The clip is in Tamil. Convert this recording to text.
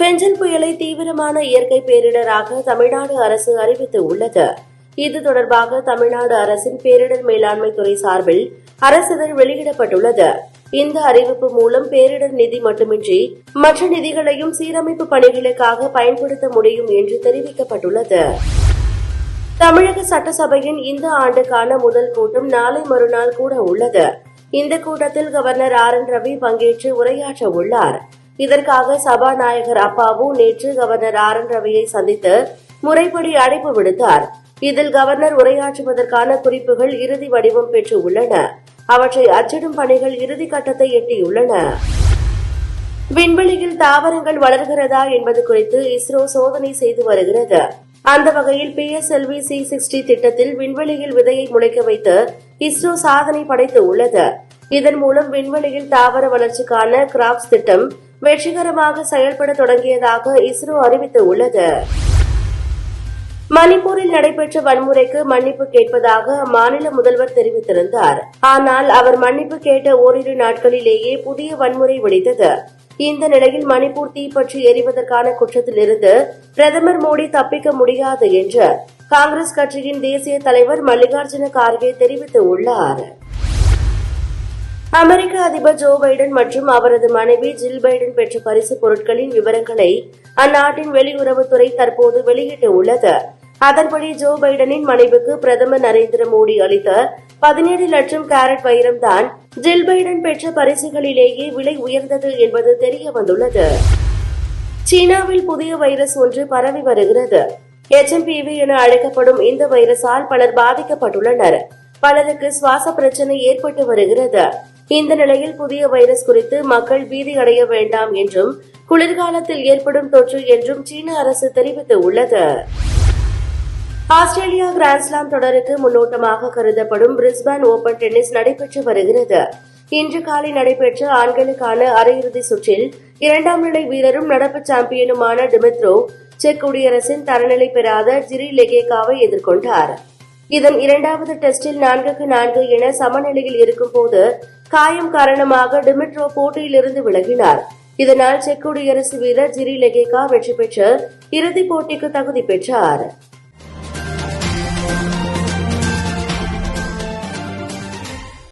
பெஞ்சன் புயலை தீவிரமான இயற்கை பேரிடராக தமிழ்நாடு அரசு அறிவித்து உள்ளது இது தொடர்பாக தமிழ்நாடு அரசின் பேரிடர் மேலாண்மை துறை சார்பில் அரசிதழ் வெளியிடப்பட்டுள்ளது. இந்த அறிவிப்பு மூலம் பேரிடர் நிதி மட்டுமின்றி மற்ற நிதிகளையும் சீரமைப்பு பணிகளுக்காக பயன்படுத்த முடியும் என்று தெரிவிக்கப்பட்டுள்ளது. தமிழக சட்டசபையின் இந்த ஆண்டுக்கான முதல் கூட்டம் நாளை மறுநாள் கூட உள்ளது. இந்த கூட்டத்தில் கவர்னர் ஆர் என் ரவி பங்கேற்று உரையாற்ற உள்ளார் இதற்காக சபாநாயகர் அப்பாவு நேற்று கவர்னர் ஆர் என் ரவியை சந்தித்து முறைப்படி அழைப்பு விடுத்தார். இதில் கவர்னர் உரையாற்றுவதற்கான குறிப்புகள் இறுதி வடிவம் பெற்று உள்ளன. அவற்றை அச்சிடும் பணிகள் இறுதி கட்டத்தை எட்டியுள்ளன. விண்வெளியில் தாவரங்கள் வளர்கிறதா என்பது குறித்து இஸ்ரோ சோதனை செய்து வருகிறது. அந்த வகையில் P S LV C sixty திட்டத்தில் விண்வெளியில் விதையை முளைக்க வைத்து இஸ்ரோ சாதனை படைத்து உள்ளது. இதன் மூலம் விண்வெளியில் தாவர வளர்ச்சிக்கான கிராப்ஸ் திட்டம் வெற்றிகரமாக செயல்பட தொடங்கியதாக இஸ்ரோ அறிவித்து உள்ளது மணிப்பூரில் நடைபெற்ற வன்முறைக்கு மன்னிப்பு கேட்பதாக அம்மாநில முதல்வர் தெரிவித்திருந்தார். ஆனால் அவர் மன்னிப்பு கேட்ட ஓரிரு நாட்களிலேயே புதிய வன்முறை வெடித்தது. இந்த நிலையில் மணிப்பூர் தீப்பற்றி எரிவதற்கான குற்றத்திலிருந்து பிரதமர் மோடி தப்பிக்க முடியாது என்று காங்கிரஸ் கட்சியின் தேசிய தலைவர் மல்லிகார்ஜுன கார்கே தெரிவித்துள்ளாா் அமெரிக்க அதிபர் ஜோ பைடன் மற்றும் அவரது மனைவி ஜில் பைடன் பெற்ற பரிசு பொருட்களின் விவரங்களை அந்நாட்டின் வெளியுறவுத்துறை தற்போது வெளியிட்டுள்ளது. அதன்படி ஜோ பைடனின் மனைவிக்கு பிரதமர் நரேந்திர மோடி அளித்த பதினேழு லட்சம் கேரட் வைரம்தான் ஜில் பைடன் பெற்ற பரிசுகளிலேயே விலை உயர்ந்தது என்பது தெரிய வந்துள்ளது சீனாவில் புதிய வைரஸ் ஒன்று பரவி வருகிறது. எச்எம்பிவி என அழைக்கப்படும் இந்த வைரஸால் பலர் பாதிக்கப்பட்டுள்ளனர். பலருக்கு சுவாச பிரச்சனை ஏற்பட்டு வருகிறது. இந்த நிலையில் புதிய வைரஸ் குறித்து மக்கள் பீதி அடைய வேண்டாம் என்றும் குளிர்காலத்தில் ஏற்படும் தொற்று என்றும் சீன அரசு தெரிவித்துள்ளது. ஆஸ்திரேலியா கிராண்ட்ஸ்லாம் தொடருக்கு முன்னோட்டமாக கருதப்படும் பிரிஸ்பன் ஓபன் டென்னிஸ் நடைபெற்று வருகிறது. இன்று காலை நடைபெற்ற ஆண்களுக்கான அரையிறுதி சுற்றில் இரண்டாம் நிலை வீரரும் நடப்பு சாம்பியனுமான டிமித்ரோ செக் குடியரசின் தரநிலை பெறாத ஜிரி லெகேகாவை எதிர்கொண்டார். இதன் இரண்டாவது டெஸ்டில் நான்குக்கு நான்கு என சமநிலையில் இருக்கும்போது காயம் காரணமாக டிமிட்ரோ போட்டியிலிருந்து விலகினார். இதனால் செக் குடியரசு வீரர் ஜிரி லெகேகா வெற்றி பெற்று இறுதிப் போட்டிக்கு தகுதி பெற்றார்.